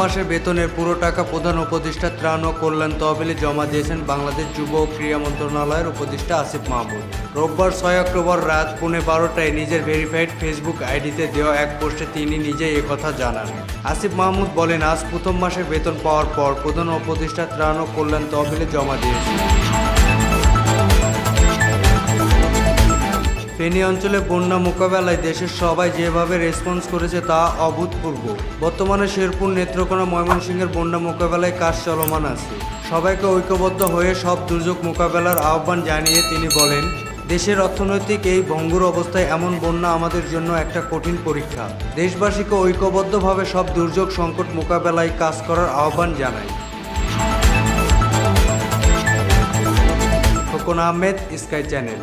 মাসের বেতনের পুরো টাকা প্রধান উপদেষ্টা ত্রাণ ও কল্যাণ তহবিলে জমা দিয়েছেন বাংলাদেশ যুব ও ক্রীড়া মন্ত্রণালয়ের উপদেষ্টা আসিফ মাহমুদ। রোববার ছয় অক্টোবর রাত পৌনে বারোটায় নিজের ভেরিফাইড ফেসবুক আইডিতে দেওয়া এক পোস্টে তিনি নিজেই একথা জানান। আসিফ মাহমুদ বলেন, আজ প্রথম মাসের বেতন পাওয়ার পর প্রধান উপদেষ্টা ত্রাণ ও কল্যাণ তহবিলে জমা দিয়েছেন। ফেনী অঞ্চলে বন্যা মোকাবেলায় দেশের সবাই যেভাবে রেসপন্স করেছে তা অভূতপূর্ব। বর্তমানে শেরপুর নেত্রকোনা ময়মনসিংহের বন্যা মোকাবেলায় কাজ চলমান আছে। সবাইকে ঐক্যবদ্ধ হয়ে সব দুর্যোগ মোকাবেলার আহ্বান জানিয়ে তিনি বলেন, দেশের অর্থনৈতিক এই ভঙ্গুর অবস্থায় এমন বন্যা আমাদের জন্য একটা কঠিন পরীক্ষা। দেশবাসীকে ঐক্যবদ্ধভাবে সব দুর্যোগ সংকট মোকাবেলায় কাজ করার আহ্বান জানাই। Khokon Ahmed, Sky channel.